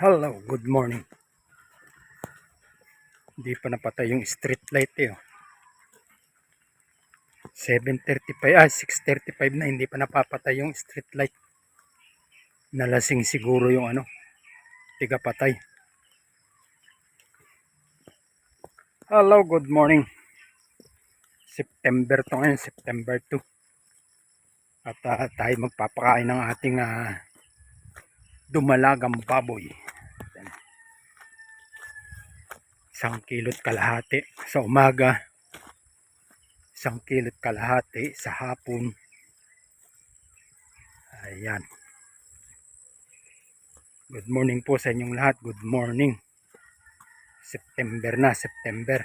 Hello, good morning. Hindi pa napatay yung street light eh. oh. 7.35, ah 6.35 na hindi pa napapatay yung street light. Nalasing siguro yung ano, tiga patay. Hello, good morning. September to ngayon, September 2. At ah, tayo magpapakain ng ating ah, dumalagang baboy. Yan. Isang kilot kalahati sa umaga. Isang kilot kalahati sa hapon. Ayan. Good morning po sa inyong lahat. Good morning. September na, September.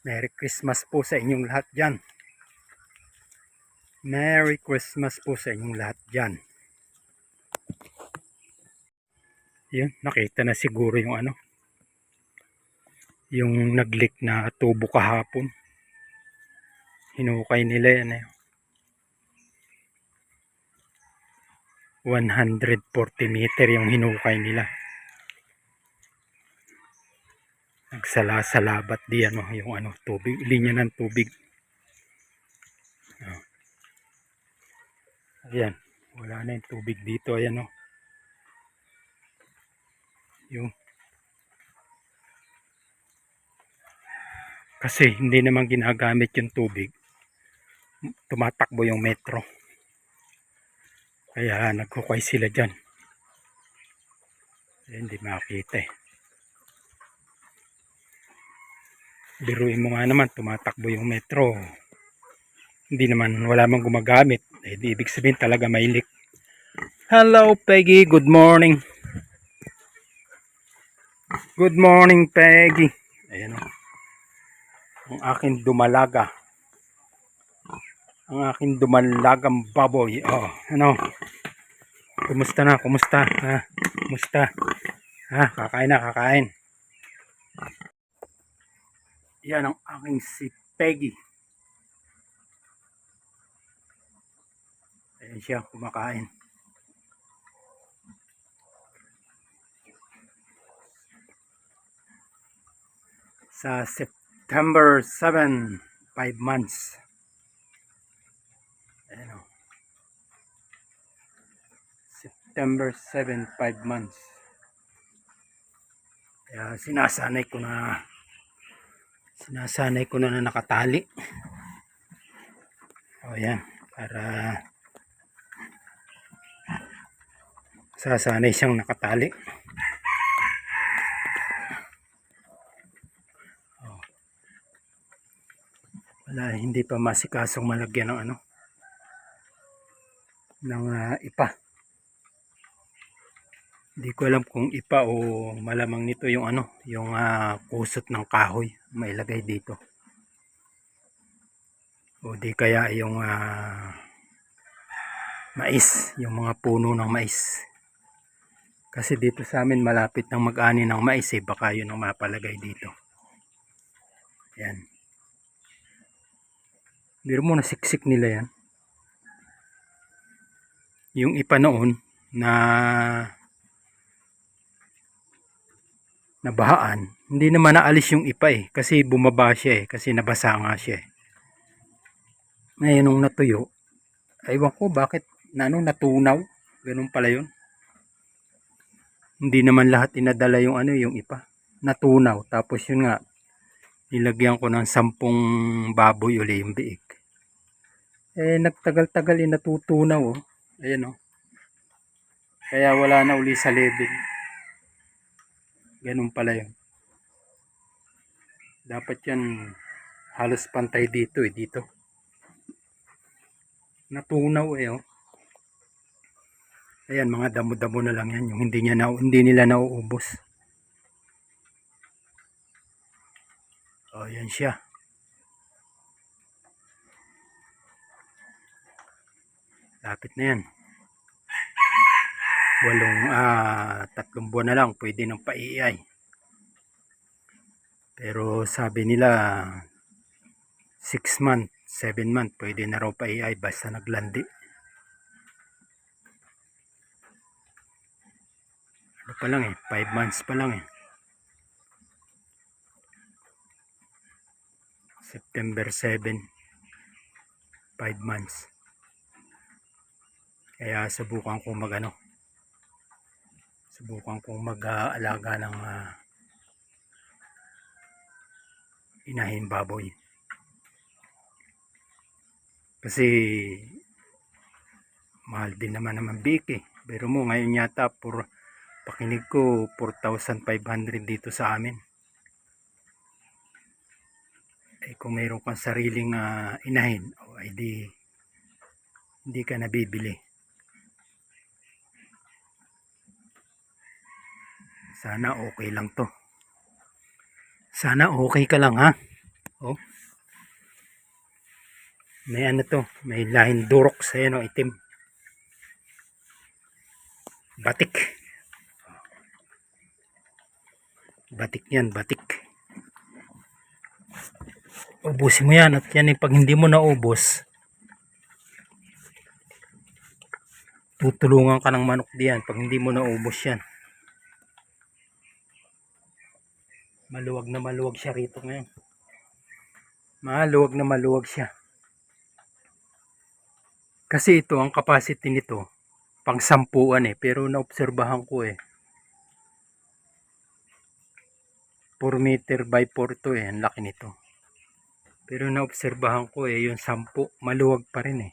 Merry Christmas po sa inyong lahat dyan. Merry Christmas po sa inyong lahat dyan. Yun, nakita na siguro yung ano. Yung naglik na tubo kahapon. Hinukay nila yan eh. 140 meter yung hinukay nila. Nagsala-salabat di ano, yung ano, tubig, linya ng tubig. Oh. Ayan, wala na yung tubig dito, ayan oh. Yung kasi hindi naman ginagamit yung tubig. Tumatakbo yung metro. Kaya nagkukay sila dyan. Eh, hindi makita eh. Biruin mo nga naman tumatakbo yung metro. Hindi naman wala mang gumagamit. Eh di ibig sabihin talaga may hello Peggy. Good morning. Good morning Peggy. Ayan o ang aking dumalaga. Ang aking dumalagang baboy. Oh ano? Kumusta na? Kumusta? Ha? Kumusta? Ha? Kakain na kakain. Yan ang aking si Peggy. Ayan siya kumakain. Sa September 7 5 months Ayan o. September 7, 5 months. Kaya sinasanay ko na sinasanay ko na na nakatali. O yan, para sasanay siyang nakatali. Wala, hindi pa masikasong malagyan ng ano ng ah, ipa. Hindi ko alam kung ipa o malamang nito yung ano, yung ah, kusot ng kahoy mailagay dito. O di kaya yung ah, mais, yung mga puno ng mais. Kasi dito sa amin malapit ng mag-ani ng mais eh, baka yun ang mapalagay dito. Yan. Biro mo na siksik nila yan yung ipa noon na nabahaan, hindi naman naalis yung ipa eh. Kasi bumaba siya eh. Kasi nabasa nga siya eh. Ngayon nung natuyo, aywan ko bakit na ano, natunaw. Ganun pala yun. Hindi naman lahat inadala yung ano, yung ipa. Natunaw. Tapos yun nga, nilagyan ko ng sampung baboy uli yung biik. Eh, nagtagal-tagal eh, natutunaw oh. Ayan o. Kaya wala na uli sa level. Ganun pala yun. Dapat yan halos pantay dito eh. Dito. Natunaw eh oh. Ayan mga damo-damo na lang yan. Yung hindi, niya na, hindi nila nauubos. Oh, yan siya. Lapit na yan. Walong, ah, tatlong buwan na lang, pwede nang paiay. Pero sabi nila, 6 month, 7 month, pwede na raw paiay basta naglandi. pa lang eh. 5 months pa lang eh. September 7. 5 months. Kaya subukan ko mag ano. Subukan kong mag-aalaga ng ah, inahin baboy. Kasi mahal din naman naman bike eh. Pero mo ngayon yata por pakinig ko 4,500 dito sa amin. Eh kung mayroon kang sariling ah, inahin, o ay di hindi ka nabibili. Sana okay lang to. Sana okay ka lang ha. Oh. May ano to, may lahing durok sa ano, itim. Batik. Batik yan, batik. Ubusin mo yan at yan eh, pag hindi mo naubos, tutulungan ka ng manok diyan pag hindi mo naubos yan. Maluwag na maluwag siya rito ngayon. Maluwag na maluwag siya. Kasi ito, ang capacity nito, pang sampuan eh. Pero naobserbahan ko eh. 4 meter by 4 to eh. Ang laki nito. Pero naobserbahan ko eh, yung sampu, maluwag pa rin eh.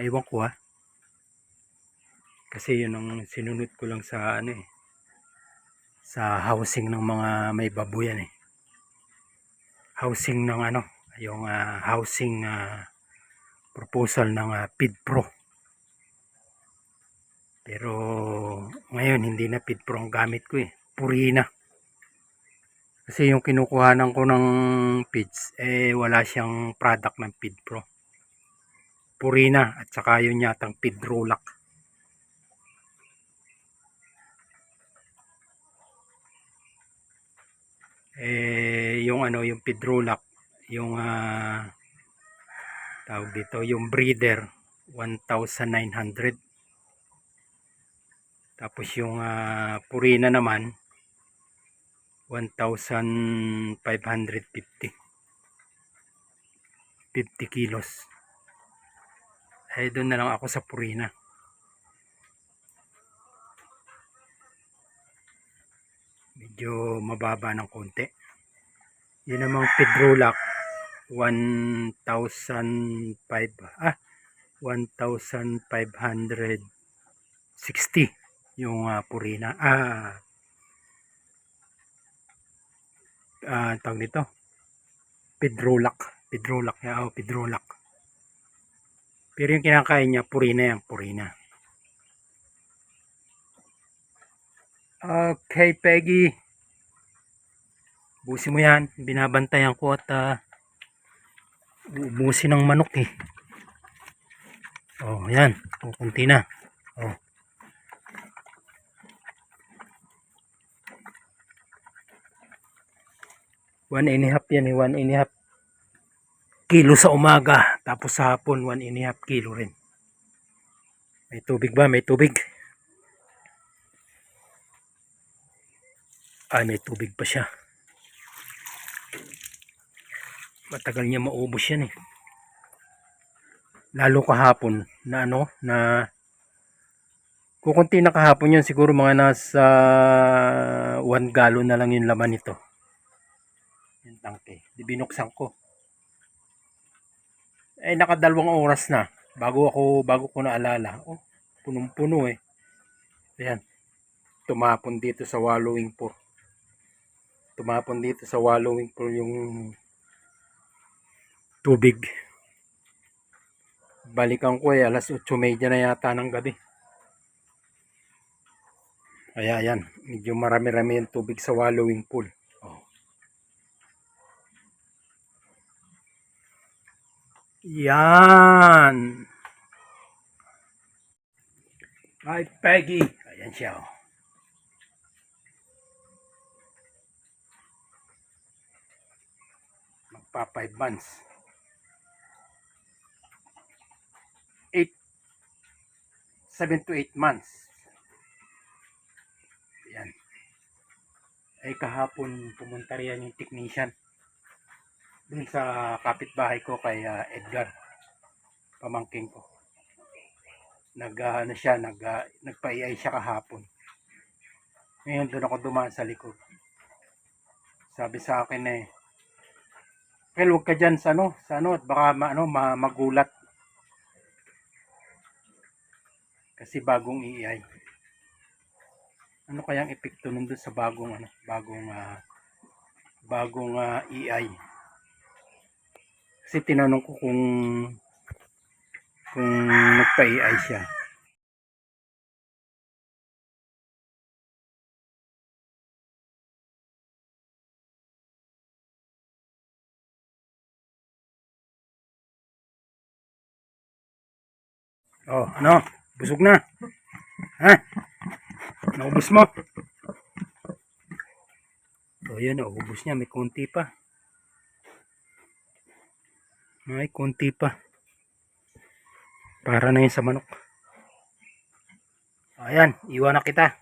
Ewan ko ah. Kasi yun ang sinunod ko lang sa ano eh. Sa housing ng mga may babuyan eh. Housing ng ano, yung ah, housing ah, proposal ng uh, PIDPRO. Pero ngayon hindi na PIDPRO ang gamit ko eh. Purina. Kasi yung kinukuhanan ko ng PIDS eh wala siyang product ng PIDPRO. Purina at saka yun yatang PIDROLAC. Eh yung ano yung PIDROLAC yung ah tawag dito yung breeder 1,900 tapos yung ah, purina naman 1,550 50 kilos. Eh doon na lang ako sa purina medyo mababa ng konti. Yun namang pedrolac 1,005 ah 1,560 yung ah, purina ah ah tawag nito? Pedrolac pedrolac ya oh, pedrolac. Pero yung kinakain niya purina yan purina okay Peggy busin mo yan binabantayan ko at ah, ubusin ng manok eh. Oh, yan. Kukunti na. Oh. One and a half yan eh. One and a half kilo sa umaga. Tapos sa hapon, one and a half kilo rin. May tubig ba? May tubig. Ay, may tubig pa siya. matagal niya maubos yan eh. Lalo kahapon na ano na kukunti na kahapon yun siguro mga nasa 1 gallon na lang yung laman nito. Yung tangke. Di binuksan ko. Eh nakadalawang oras na. Bago ako bago ko naalala. Oh punong puno eh. Ayan. Tumapon dito sa wallowing pool tumapon dito sa wallowing pool yung tubig. Balikan ko eh, alas 8.30 na yata ng gabi. Kaya yan, medyo marami-rami yung tubig sa wallowing pool. Oh. Yan. Hi Peggy. Ayan siya oh. nagpa 5 months. 8 7 to 8 months. Yan. Ay kahapon pumunta riyan yung technician dun sa kapitbahay ko kay uh, Edgar pamangking ko. Nag uh, ano siya nag ah, uh, nagpa-AI siya kahapon. Ngayon doon ako dumaan sa likod. Sabi sa akin eh Well, huwag ka dyan sa ano, sa ano, at baka ma, ano, ma, magulat. Kasi bagong AI. Ano kayang epekto nun sa bagong ano, bagong ah, bagong ah, AI. Kasi tinanong ko kung kung nagpa-AI siya. Oh, ano? Busog na. Ha? Naubos mo? Oh, yun, naubos niya. May konti pa. May konti pa. Para na yun sa manok. Ayan, iwan na kita.